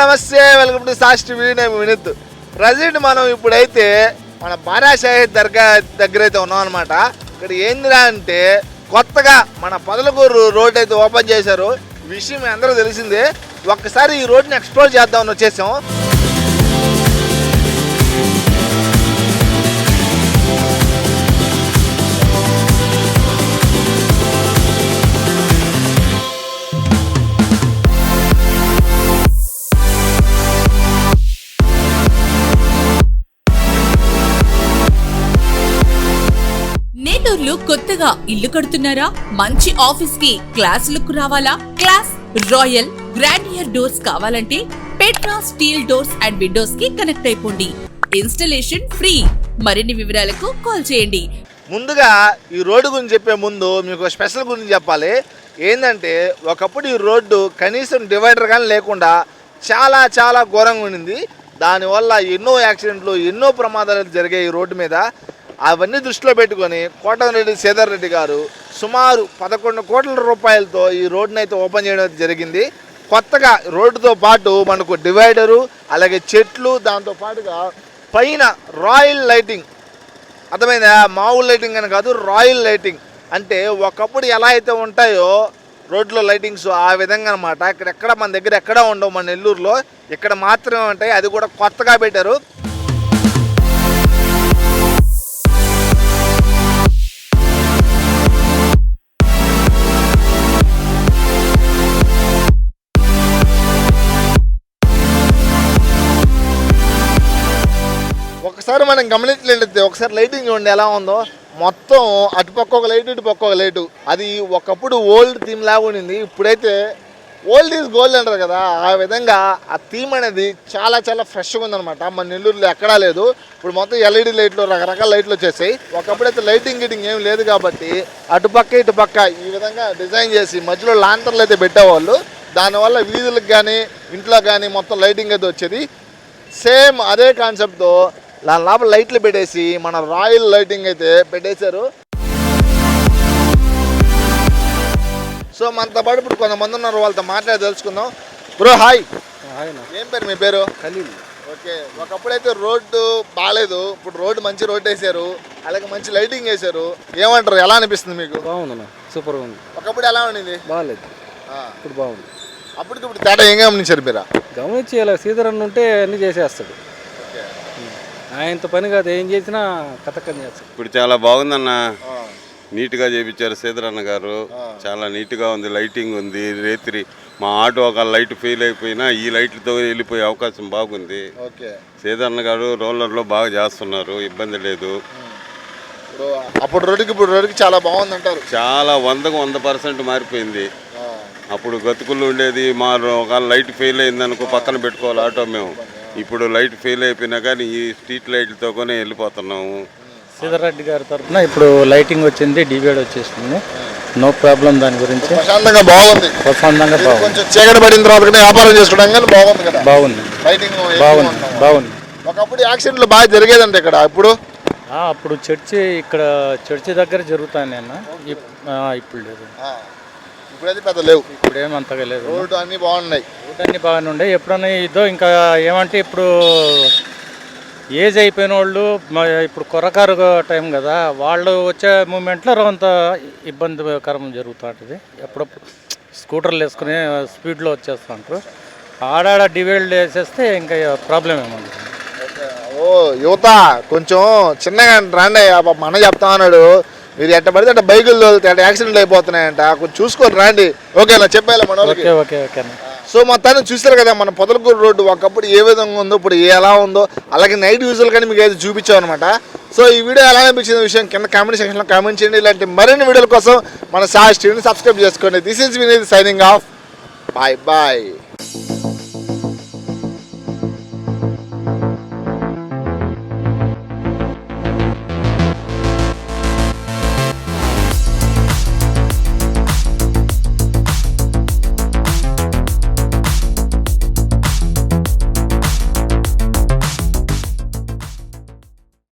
నమస్తే welcome to సాస్ట్ నేను Vineeth. Present మనం ఇప్పుడైతే మన బారా దర్గా దగ్గర అయితే ఉన్నాం అనమాట ఇక్కడ ఏందిరా అంటే కొత్తగా మన పొదలకూరు రోడ్ అయితే ఓపెన్ చేశారు. విషయం అందరూ తెలిసిందే. ఒక్కసారి ఈ రోడ్ని ఎక్స్ప్లోర్ చేద్దామని వచ్చేసాం. నేటూర్లు కొత్తగా ఇల్లు కడుతున్నారా? మంచి ఆఫీస్కి క్లాస్ లుక్ రావాలా? క్లాస్ రాయల్ గ్రాండియర్ డోర్స్ కావాలంటే పెట్రా స్టీల్ డోర్స్ అండ్ విండోస్కి కనెక్ట్ అయిపోండి. Installation free. మరిన్ని వివరాలకు కాల్ చేయండి. ముందుగా ఈ రోడ్డు గురించి చెప్పే ముందు మీకు స్పెషల్ గురించి చెప్పాలి. ఏంటంటే ఒకప్పుడు ఈ రోడ్డు కనీసం డివైడర్ కానీ లేకుండా చాలా చాలా ఘోరంగా ఉండింది. దానివల్ల ఎన్నో యాక్సిడెంట్లు ఎన్నో ప్రమాదాలు జరిగాయి ఈ రోడ్డు మీద. అవన్నీ దృష్టిలో పెట్టుకొని కోటమిరెడ్డి సేదర్ రెడ్డి గారు సుమారు పదకొండు కోట్ల రూపాయలతో ఈ రోడ్ని అయితే ఓపెన్ చేయడం అయితే జరిగింది. కొత్తగా రోడ్డుతో పాటు మనకు డివైడరు అలాగే చెట్లు దాంతో పాటుగా పైన రాయల్ లైటింగ్. అర్థమైందా? మామూలు లైటింగ్ అని కాదు రాయల్ లైటింగ్. అంటే ఒకప్పుడు ఎలా అయితే ఉంటాయో రోడ్లో లైటింగ్స్ ఆ విధంగా అనమాట ఇక్కడ ఎక్కడ మన దగ్గర ఎక్కడ ఉండవు మన నెల్లూరులో. ఇక్కడ మాత్రమే ఉంటాయి. అది కూడా కొత్తగా పెట్టారు. ఒకసారి మనం గమనించలేదు ఒకసారి లైటింగ్ చూడండి ఎలా ఉందో. మొత్తం అటుపక్క ఒక లైట్ ఇటుపక్క ఒక లైటు అది ఒకప్పుడు ఓల్డ్ థీమ్ లాగా ఉండింది. ఇప్పుడైతే ఓల్డ్ ఈజ్ గోల్డ్ అంటారు కదా. ఆ విధంగా ఆ థీమ్ అనేది చాలా చాలా ఫ్రెష్గా ఉందన్నమాట. మన నెల్లూరులో ఎక్కడా లేదు. ఇప్పుడు మొత్తం ఎల్ఈడి లైట్లు రకరకాల లైట్లు వచ్చేసాయి. ఒకప్పుడైతే లైటింగ్ గిటింగ్ ఏం లేదు కాబట్టి అటుపక్క ఇటుపక్క ఈ విధంగా డిజైన్ చేసి మధ్యలో లాంతర్లు అయితే పెట్టేవాళ్ళు. దానివల్ల వీధులకు కానీ ఇంట్లో కానీ మొత్తం లైటింగ్ అయితే వచ్చేది. సేమ్ అదే కాన్సెప్ట్తో దాని లోపల లైట్లు పెట్టేసి మన రాయల్ లైటింగ్ అయితే పెట్టేశారు. సో మనతో పాటు ఇప్పుడు కొంతమంది ఉన్నారు వాళ్ళతో మాట్లాడి తెలుసుకుందాం. బ్రో హాయ్ ఏం పేరు మీ పేరు? ఖలీల్. ఓకే. ఒకప్పుడైతే రోడ్డు బాగాలేదు ఇప్పుడు రోడ్డు మంచి రోడ్డు వేసారు అలాగే మంచి లైటింగ్ వేశారు ఏమంటారు ఎలా అనిపిస్తుంది మీకు? బాగుందన్న సూపర్గా ఉంది ఒకప్పుడు ఎలా ఉండింది? బాగాలేదు. ఇప్పుడు బాగుంది. అప్పటికి ఇప్పుడు తేడా ఏం గమనించారు మీరా? గమనించి ఇలా అన్న ఉంటే అన్ని చేసేస్తాడు. ఆయనతో పని కాదు ఏం చేసినా కథకని చేస్తాడు. ఇప్పుడు చాలా బాగుందన్న. నీట్గా చేపించారు సీదరన్న గారు. చాలా నీట్గా ఉంది లైటింగ్ ఉంది రేత్రి మా ఆటో ఒక లైట్ ఫెయిల్ అయిపోయినా ఈ లైట్లతో వెళ్ళిపోయే అవకాశం బాగుంది. సీదరన్న గారు రోలర్లో బాగా చేస్తున్నారు ఇబ్బంది లేదు. అప్పుడు రోడ్డుకి ఇప్పుడు రోడ్డుకి చాలా బాగుంది అంటారు చాలా వందకు వంద పర్సెంట్ మారిపోయింది. అప్పుడు గతుకులు ఉండేది మా ఒక లైట్ ఫెయిల్ అయింది అనుకో పక్కన పెట్టుకోవాలి ఆటో మేము. ఇప్పుడు లైట్ ఫెయిల్ అయిపోయినా కానీ ఈ స్ట్రీట్ లైట్లతో కూడా వెళ్ళిపోతున్నాము. శ్రీధర్ రెడ్డి గారి తరఫున ఇప్పుడు లైటింగ్ వచ్చింది డివైడ్ వచ్చేస్తుంది నో ప్రాబ్లం దాని గురించి. ప్రశాంతంగా బాగుంది. ప్రశాంతంగా బాగుంది. కొంచెం చీకటి పడిన తర్వాత వ్యాపారం చేసుకోవడం కానీ బాగుంది కదా. బాగుంది. లైటింగ్ బాగుంది. బాగుంది. ఒకప్పుడు యాక్సిడెంట్లు బాగా జరిగేదంట ఇక్కడ. ఇప్పుడు ఆ, అప్పుడు చర్చి ఇక్కడ చర్చి దగ్గర జరుగుతాను నేను ఇప్పుడు లేదు. ఆ, ఇప్పుడైతే పెద్ద లేవు. ఇప్పుడు ఏమంతగా లేదు రోడ్డు అన్ని బాగున్నాయి. అన్ని బాగానే ఉండే ఎప్పుడన్నా ఇదో ఇంకా ఏమంటే ఇప్పుడు ఏజ్ అయిపోయిన వాళ్ళు ఇప్పుడు కొరకారు టైం కదా వాళ్ళు వచ్చే మూమెంట్లో కొంత ఇబ్బందికరం జరుగుతూ ఉంటుంది ఎప్పుడప్పుడు స్కూటర్లు వేసుకుని స్పీడ్లో వచ్చేస్తుంటారు. ఆడాడ డివైడ్ వేసేస్తే ఇంకా ప్రాబ్లం ఏముంది? ఓ యువత కొంచెం చిన్నగా రాండి. మన చెప్తా ఉన్నాడు. మీరు ఎట్ట పడితే అట్ట బైకులు తోలితే అట్ట యాక్సిడెంట్లు అయిపోతున్నాయంట. కొంచెం చూసుకొని రాండి. ఓకేనా చెప్పేలా మన వాళ్ళకి ఓకే ఓకే సో మొత్తాన్ని చూస్తారు కదా మన పొదలకూరు రోడ్డు ఒకప్పుడు ఏ విధంగా ఉందో ఇప్పుడు ఎలా ఉందో అలాగే నైట్ విజువల్ కానీ మీకు అయితే చూపించాం అనమాట సో ఈ వీడియో ఎలా అనిపించిన విషయం కింద కామెంట్ సెక్షన్లో కామెంట్ చేయండి. ఇలాంటి మరిన్ని వీడియోల కోసం మన సాస్ టీవీని సబ్స్క్రైబ్ చేసుకోండి. This is Vineeth signing off bye bye